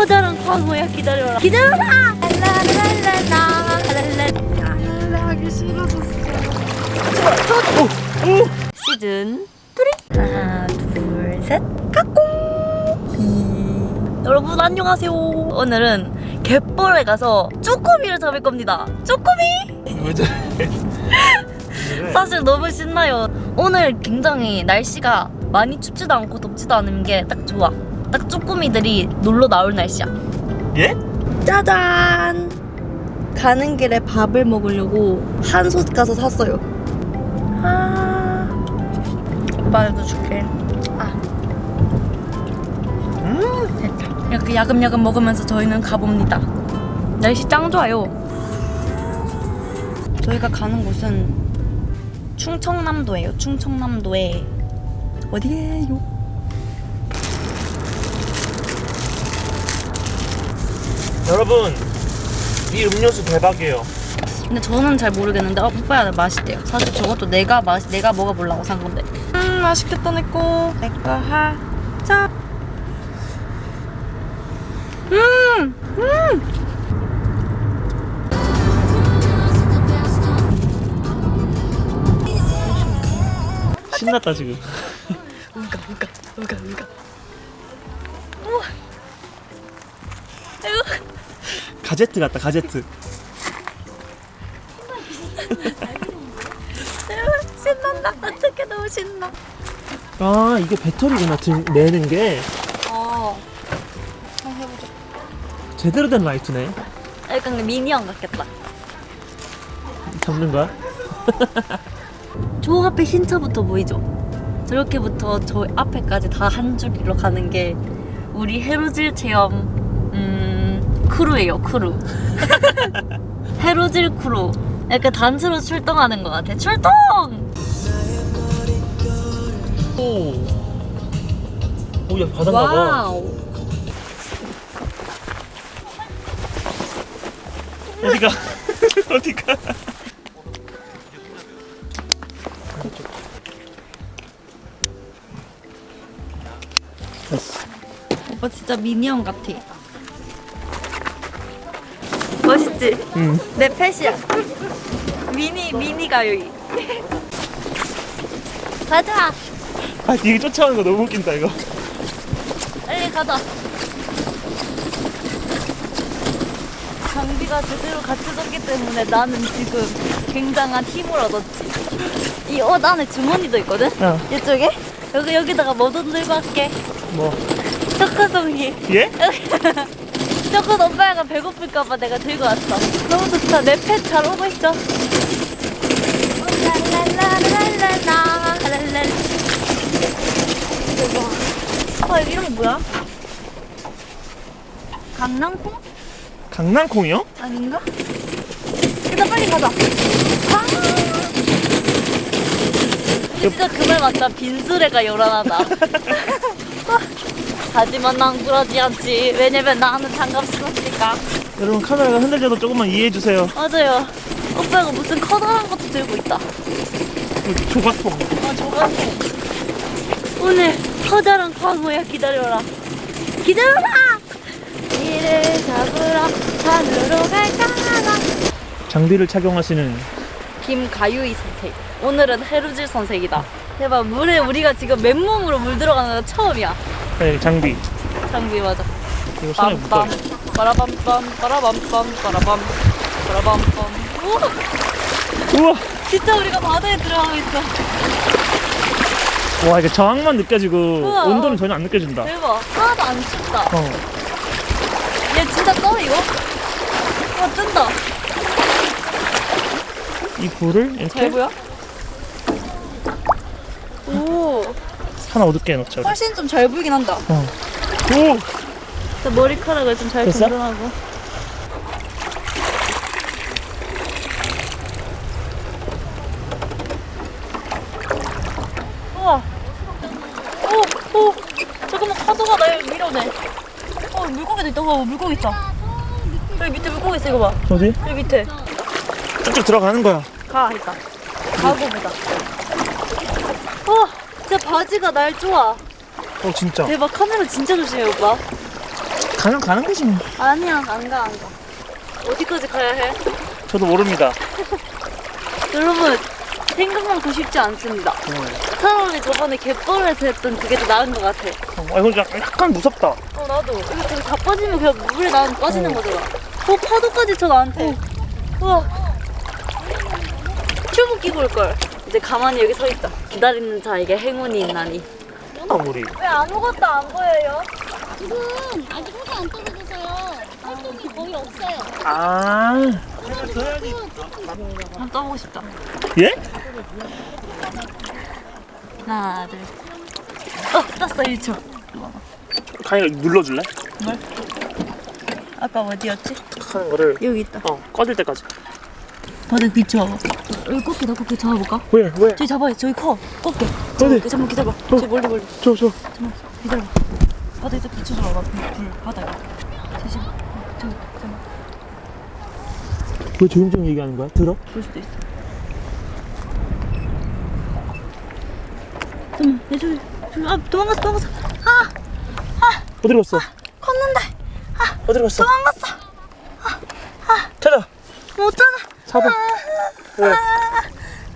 커다란 광어야 기다려라. 기다려라! 랄라랄랄라. 랄랄라. 하기 싫어졌어. 시즌 3 하나 둘셋. 까꿍. 비. 여러분 안녕하세요. 오늘은 갯벌에 가서 쪼꼬미를 잡을 겁니다. 쪼꼬미? 사실 너무 신나요. 오늘 굉장히 날씨가 많이 춥지도 않고 덥지도 않은 게 딱 좋아 딱 쪼꼬미들이 놀러 나올 날씨야. 예? 짜잔! 가는 길에 밥을 먹으려고 한솥 가서 샀어요. 아 오빠도 줄게. 아. 음. 이렇게 야금야금 먹으면서 저희는 가봅니다. 날씨 짱 좋아요. 저희가 가는 곳은 충청남도예요. 충청남도에. 어디예요? 여러분 이 음료수 대박이에요. 근데 저는 잘 모르겠는데 어, 오빠야 맛있대요 사실 저것도 내가 맛 내가 먹어보려고 산 건데 음 맛있겠다 내꺼 내꺼 하자 음! 음! 신났다 지금. 우가 우가 우가 우가 가제트 같다 가제트. 신난다 어떻게 너무 신나 아 이게 배터리구나 등 내는 게 어 한번 해보자 제대로 된 라이트네. 약간 미니언 같겠다 잡는 거야? 저 앞에 흰 차부터 보이죠? 저렇게부터 저 앞에까지 다 한 줄로 가는 게 우리 해루질 체험 음 크루예요 크루 해루질 크루 약간 단체로 출동하는 것 같아 출동! 오. 오야 바다인가 봐. 와우 어디가? 어디가? 됐어. 오빠 진짜 미니언 같아 멋있지? 응. 내 펫이야 미니 미니 가요이 가자 아 이게 쫓아오는 거 너무 웃긴다 이거. 빨리 가자. 장비가 제대로 갖춰졌기 때문에 나는 지금 굉장한 힘을 얻었지. 이 옷 안에 주머니도 있거든? 어. 이쪽에? 여기, 여기다가 뭐도 들고 갈게. 뭐? 초코송이. 예? 초코 오빠가 배고플까봐 내가 들고 왔어. 너무 좋다. 내 펫 잘 오고 있어. 랄랄랄랄랄라. 랄랄. 대박. 아, 이름이 뭐야? 강낭콩? 강낭콩이요? 아닌가? 일단 빨리 가자. 아! 진짜 그 말 맞다. 빈수레가 요란하다. 하지만 난 그러지 않지. 왜냐면 나는 장갑 쓰었으니까. 여러분 카메라가 흔들려도 조금만 이해해 주세요. 맞아요. 오빠가 무슨 커다란 것도 들고 있다. 조각통. 아, 저거 오늘 커다란 광어야 기다려라. 기다려라! 이를 잡으러 산으로 갈까나. 장비를 착용하시는 김가유이 선생. 오늘은 해루질 선생이다. 대박. 물에 우리가 지금 맨몸으로 물 들어가는 거 처음이야. 네, 장비. 장비 맞아. 이거 손에 묶어. 빰빰. 빠라밤빰. 빠라밤빰. 빠라밤. 빠라밤빰. 우와! 우와. 진짜 우리가 바다에 들어가고 있어. 와 이게 저항만 느껴지고 우와. 온도는 전혀 안 느껴진다. 대박. 하나도 안 춥다. 어. 얘 진짜 떠 이거? 와 뜬다. 이 불을 이렇게 잘 보여? 오, 하나 어둡게 해놓자. 우리. 훨씬 좀 잘 보이긴 한다. 어. 오. 저 머리카락을 좀 잘 됐어? 정돈하고. 우와. 오, 오. 잠깐만 파도가 날 밀어내. 어 물고기도 있다. 와 물고기 있다. 여기 밑에 물고기 있어 이거 봐. 어디? 여기 밑에. 쭉쭉 들어가는 거야. 가 일단. 가고 보자. 와, 진짜 바지가 날 좋아. 어 진짜. 대박 카메라 진짜 조심해 오빠 가면 가는 거지 뭐. 아니야 안 가 안 가. 어디까지 가야 해? 저도 모릅니다. 여러분 생각만큼 쉽지 않습니다. 차라리 저번에 갯벌에서 했던 그게 더 나은 것 같아. 어, 아, 이거 약간, 약간 무섭다. 어 나도 이거 다 빠지면 그냥 물에 나는 빠지는 거잖아. 어 파도까지 쳐 나한테. 우와. 튜브 끼고 올 걸. 이제 가만히 여기 서 있다. 기다리는 자에게 행운이 있나니. 아, 물이. 왜 아무것도 안 보여요? 지금 아직 해가 안 떠져서요. 활동이 거의 없어요. 아. 한번 떠보고 싶다. 예? 하나 둘. 어 떴어 1초. 가인가 눌러줄래? 아까 어디였지? 하는 거를 여기 있다. 어 꺼질 때까지. 바닥 비춰봐. 여기 꽃게다 꽃게 잡아볼까? 왜 왜? 저기 잡아요. 저기 커. 꽃게. 어디? 잡아볼게. 잠깐만 기다려봐. 저기 멀리 멀리. 저 저. 잠깐만 기다려봐. 바닥에 딱 비춰줘봐. 나 불, 불 바닥에. 잠시만. 저기 잠깐만. 왜 조용조용 얘기하는 거야? 들어? 볼 수도 있어. 잠깐만. 내 저기. 저기 아 도망갔어 도망갔어. 아 어디로 갔어? 컸는데 어디로 갔어? 도망갔어. 찾아. 못 찾아. 잡아. 왜? 아,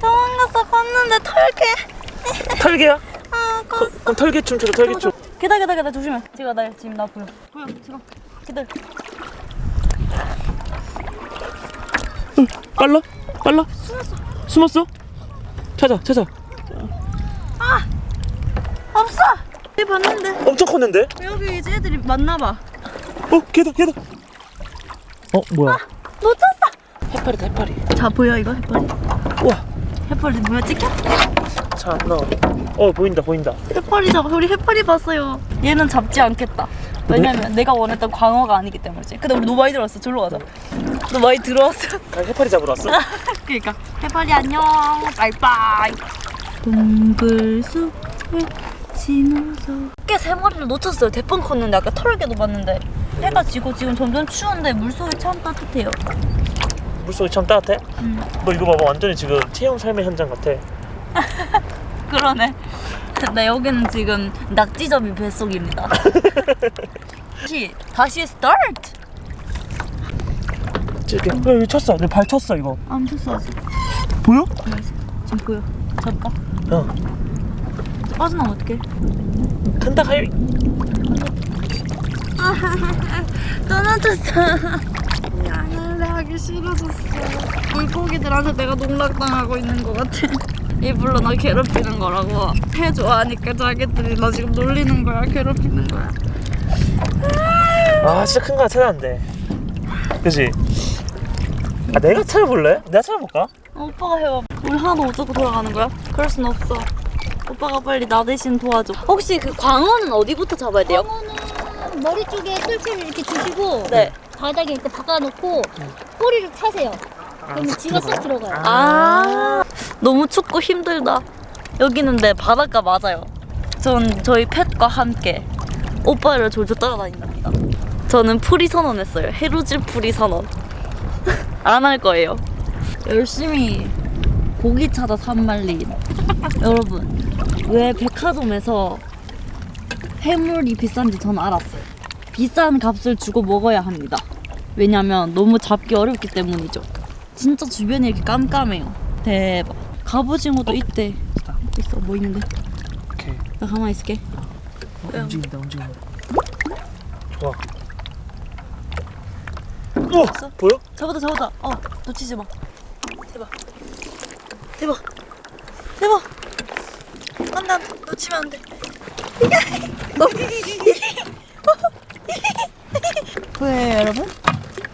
도망갔어 컸는데 털게. 털개야? 아 컸어. 그, 그럼 털개춤 춰줘 털개 춤. 기다려 기다려 기다려 조심해 지금 나 지금 나 보여 보여 지금 기다려 빨라? 빨라? 숨었어. 숨었어? 찾아 찾아. 없어 여기 봤는데 엄청 컸는데? 여기 이제 애들이 많나봐 어 걔다 걔다. 어 뭐야? 못 찾았어 해파리다 해파리. 자 보여 이거 해파리? 우와. 해파리 뭐야? 찍혀? 자 너. 어 보인다 보인다. 해파리 잡아. 우리 해파리 봤어요. 얘는 잡지 않겠다. 왜냐면 내가 원했던 광어가 아니기 때문이지 근데 우리 너무 많이 들어왔어. 절로 가자. 너 많이 들어왔어? 아 해파리 잡으러 왔어? 그니까. 해파리 안녕. 바이바이. 동글숲에 지나서. 꽤세 마리를 놓쳤어요. 대빵 컸는데 아까 털개도 봤는데. 해가 지고 지금 점점 추운데 물속이 참 따뜻해요 물속이 참 따뜻해? 음. 너 이거 봐봐 완전히 지금 체험 삶의 현장 같아. 그러네 근데 여기는 지금 낙지점이 뱃속입니다 다시 다시 스타트 저기 야 여기 쳤어. 내 발 쳤어 이거. 안 쳤어 아직 보여? 지금 보여 잡을까? 어. 빠져나면 어떡해 간다. 떠나졌어 미안해 하기 싫어졌어 물고기들한테 내가 농락당하고 있는 것 같아 일부러 나 괴롭히는 거라고 해 좋아하니까 자기들이 나 지금 놀리는 거야 괴롭히는 거야 아 진짜 큰 거 찾았는데. 그지? 아 내가 찾아볼래? 내가 찾아볼까? 어, 오빠가 해봐 우리 하나도 못 잡고 돌아가는 거야? 그럴 순 없어 오빠가 빨리 나 대신 도와줘 혹시 그 광어는 어디부터 잡아야 돼요? 광어는 머리 쪽에 꿀꿀 이렇게 주시고 네 바닥에 이렇게 박아놓고 꼬리를 차세요. 그러면 쥐가 쏙 들어가요. 아 너무 춥고 힘들다. 여기는 내 바닷가 맞아요. 전 저희 펫과 함께 오빠를 졸졸 따라다닌답니다. 저는 풀이 선언했어요. 해루질 풀이 선언. 안 할 거예요. 열심히 고기 찾아 산말린. 여러분 왜 백화점에서 해물이 비싼지 전 알았어요 비싼 값을 주고 먹어야 합니다 왜냐면 너무 잡기 어렵기 때문이죠 진짜 주변이 이렇게 깜깜해요. 대박. 갑오징어도 있대. 있어 뭐 있는데? 오케이. 나 가만히 있을게. 어, 움직인다 움직인다. 좋아. 우와 보여? 잡았다 잡았다. 어 놓치지 마. 대박. 대박. 대박. 안돼 놓치면 안 돼. 보여요 여러분?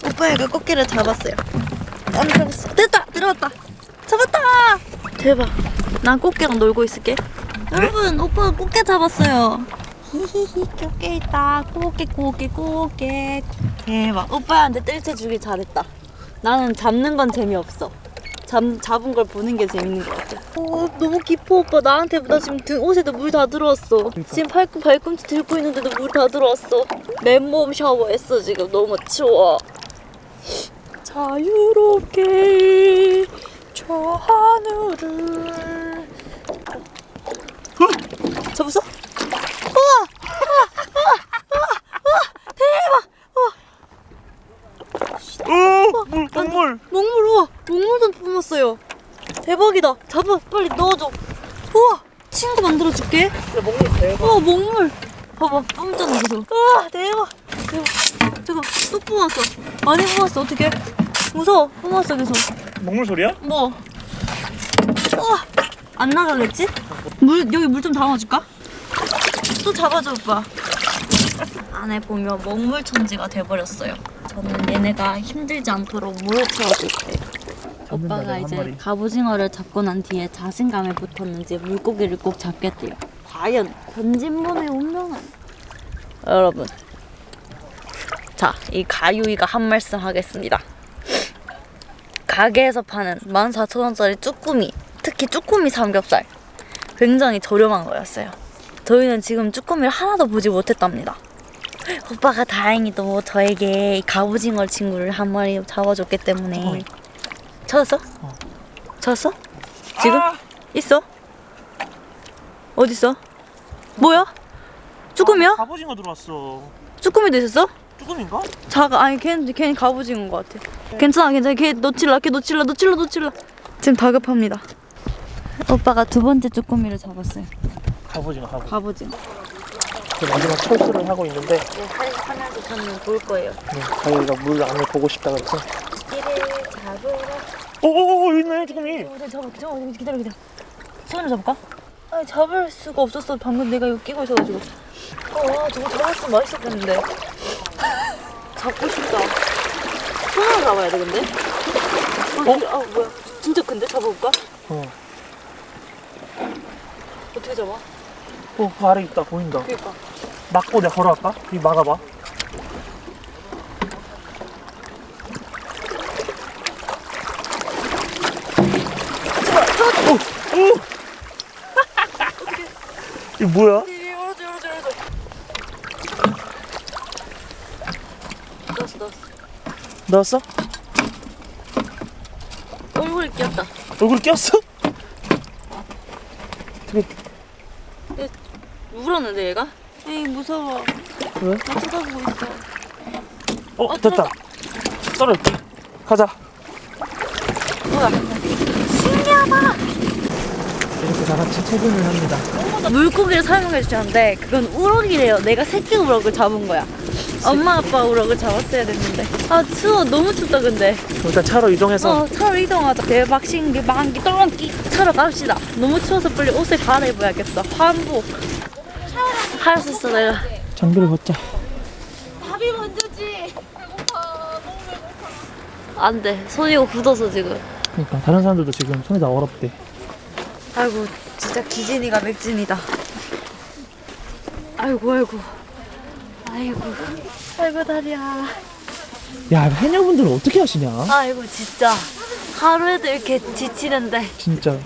오빠가 꽃게를 잡았어요. 안 잡았어. 됐다 들어왔다. 잡았다. 대박. 난 꽃게랑 놀고 있을게. 여러분 오빠가 꽃게 잡았어요. 히히히 꽃게 있다. 꽃게 꽃게 꽃게. 대박. 오빠한테 뜰채 주길 잘했다. 나는 잡는 건 재미없어. 잡, 잡은 걸 보는 게 재밌는 것 같아. 어, 너무 깊어 오빠 나한테 나 지금 등 옷에도 물 다 들어왔어 그러니까. 지금 팔꿈 발꿈치 들고 있는데도 물 다 들어왔어 맨몸 샤워했어 지금 너무 추워 자유롭게 저 하늘을 잡았어? 우와! 우와! 우와! 대박! 우와! 어, 물, 목물! 목물 우와! 목물도 뿜었어요 대박이다. 잡아 빨리 넣어줘. 우와 친구 만들어줄게. 야 먹물 대박. 우와 먹물. 봐봐 뿜잖아 계속 우와 대박 대박. 잠깐 또 뿜었어. 많이 뿜었어 어떡해? 무서워 뿜었어 계속. 먹물 소리야? 뭐? 우와 안 나가겠지? 물 여기 물 좀 담아줄까? 또 잡아줘 오빠. 안에 보면 먹물 천지가 돼버렸어요. 저는 얘네가 힘들지 않도록 물을 채워줄게요 오빠가 한 이제. 갑오징어를 잡고 난 뒤에 자신감에 붙었는지 물고기를 꼭 잡겠대요. 과연 권진문의 운명은? 여러분, 자, 이 가유이가 한 말씀 하겠습니다. 가게에서 파는 14,000원짜리 쭈꾸미, 특히 쭈꾸미 삼겹살, 굉장히 저렴한 거였어요. 저희는 지금 쭈꾸미를 하나도 보지 못했답니다. 오빠가 다행히도 저에게 이 갑오징어 친구를 한 마리 잡아줬기 때문에 찾았어? 어. 찾았어? 지금? 아! 있어? 어디 있어? 뭐야? 쭈꾸미야? 갑오징어 들어왔어. 쭈꾸미도 있었어? 쭈꾸미인가? 자가 아니 걔는 걔는 갑오징어인 것 같아. 괜찮아 괜찮아 걔 놓칠라 걔 놓칠라 놓칠라 놓칠라. 지금 다급합니다. 오빠가 두 번째 쭈꾸미를 잡았어요. 갑오징어 갑오징어. 갑오징어. 그 마지막 철수를 하고 있는데 네, 하면서 저는 볼 거예요. 네, 가요이가 물 안을 보고 싶다 그랬지. 끼를 잡으러. 오오오 있네 쭈꾸미. 어, 잡아 잡아 기다려 기다려. 손으로 잡을까? 아니 잡을 수가 없었어. 방금 내가 이거 끼고 있어가지고. 어 저거 잡았으면 맛있었겠는데. 잡고 싶다. 손으로 잡아야 돼 근데. 어? 아 뭐야? 진짜 큰데 잡아볼까? 어. 어떻게 잡아? 어, 그 아래 있다 보인다. 그니까. 막고 내가 걸어갈까? 이 막아봐. 오, 오. 이거 뭐야? 열어줘 열어줘 열어줘. 넣었어 넣었어. 넣었어? 얼굴에 끼었다. 얼굴 꼈어? 되게 울었는데 얘가? 에이 무서워. 왜? 나 쳐다보고 있어. 어, 어, 됐다. 떨어졌지. 가자. 뭐야? 이렇게 다 같이 퇴근을 합니다. 물고기를 설명해 주셨는데 그건 우럭이래요. 내가 새끼 우럭을 잡은 거야. 엄마 아빠 우럭을 잡았어야 됐는데. 아 추워 너무 춥다 근데. 일단 차로 이동해서 어 차로 이동하자. 대박 신기 만기 똥기 차로 갑시다. 너무 추워서 빨리 옷을 갈아입어야겠어. 환복. 할 수 있어 내가. 장비를 벗자. 밥이 먼저지. 안 돼. 손이 굳어서 지금. 그러니까 다른 사람들도 지금 손이 다 얼었대. 아이고 진짜 기진이가 맥진이다. 아이고 아이고. 아이고. 아이고 다리야. 야, 해녀분들은 어떻게 하시냐? 아이고 진짜 하루에도 이렇게 지치는데 진짜.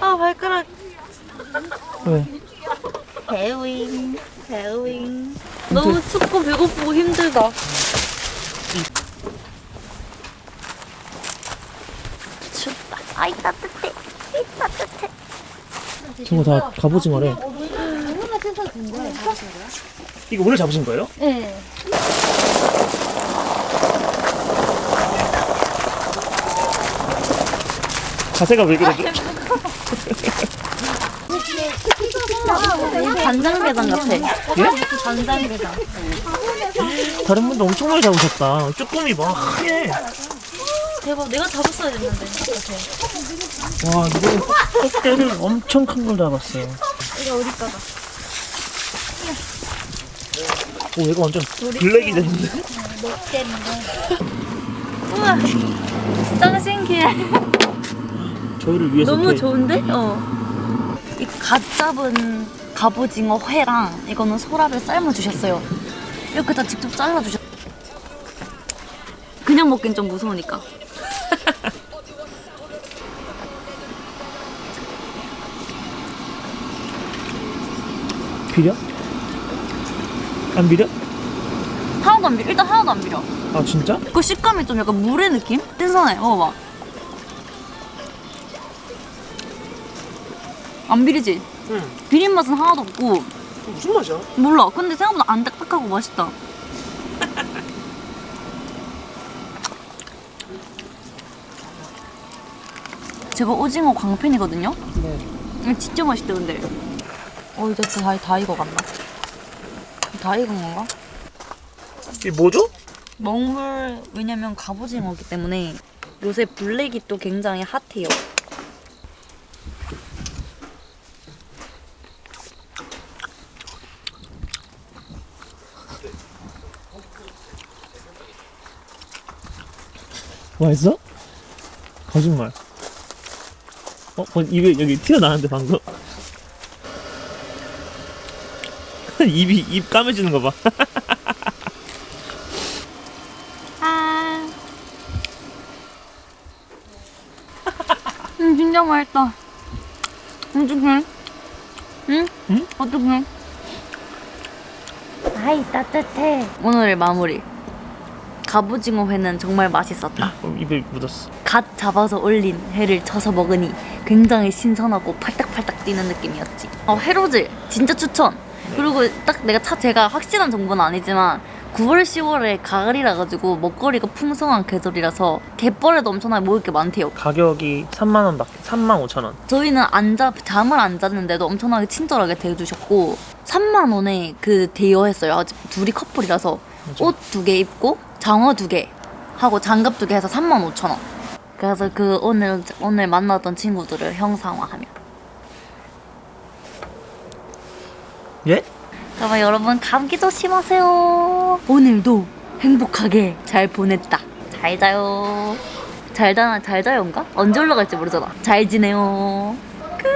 아 발가락 왜? 배우잉 배우잉 너무 춥고 배고프고 힘들다 춥다 아이 따뜻해 저거 다 갑오징어래. 누구나 생선 된대. 이거 오늘 잡으신 거예요? 네. 자세가 왜 그러지? 간장게장 같아 예? 간장게장 다른 분도 엄청 많이 잡으셨다. 쭈꾸미 막 하얘. 대박 내가 잡았어야 됐는데 와, 이거 꽃게를 엄청 큰 걸 잡았어요. 이거 어디 가다 오, 얘가 완전 블랙이 됐는데? 우와 짱 신기해 저희를 위해서 너무 이렇게 좋은데? 어. 이갓 잡은 갑오징어 회랑 이거는 소라를 삶아 주셨어요. 이렇게 다 직접 잘라 주셨. 그냥 먹긴 좀 무서우니까. 비려? 안 비려? 하나도 안 비려. 일단 하나도 안 비려. 아, 진짜? 그 식감이 좀 약간 물의 느낌? 신선해. 먹어봐. 안 비리지? 응. 비린 맛은 하나도 없고 무슨 맛이야? 몰라. 근데 생각보다 안 딱딱하고 맛있다. 제가 오징어 광팬이거든요. 네. 진짜 맛있대 근데. 어 이제 다, 다 익어간다. 다 익은 건가? 이 뭐죠? 먹물 왜냐면 갑오징어기 때문에 요새 블랙이 또 굉장히 핫해요. 맛있어? 거짓말. 어, 어 입에 여기 튀어나왔는데 방금. 입이 입 까매지는 거 봐. 아. 음 진짜 맛있다. 어떡해? 응? 응? 어떡해? 아이 따뜻해. 오늘의 마무리. 갑오징어 회는 정말 맛있었다. 어, 입에 묻었어. 갓 잡아서 올린 회를 쳐서 먹으니 굉장히 신선하고 팔딱팔딱 뛰는 느낌이었지. 어, 회로즈 진짜 추천. 그리고 딱 내가 차 제가 확실한 정보는 아니지만 9월, 10월에 가을이라 가지고 먹거리가 풍성한 계절이라서 갯벌에도 엄청나게 먹을 게 많대요. 가격이 3만 원 밖에 3만 5천 원. 저희는 안 자, 잠을 안 잤는데도 엄청나게 친절하게 대해주셨고 3만 원에 그 대여했어요. 아직 둘이 커플이라서. 옷 두 개 입고 장어 두 개 하고 장갑 두 개 해서 3만 5천 원. 그래서 그 오늘 오늘 만났던 친구들을 형상화하면. 예? 그러면 여러분 감기 조심하세요. 오늘도 행복하게 잘 보냈다. 잘 자요. 잘 자, 잘 자요인가? 언제 올라갈지 모르잖아. 잘 지내요. 끝.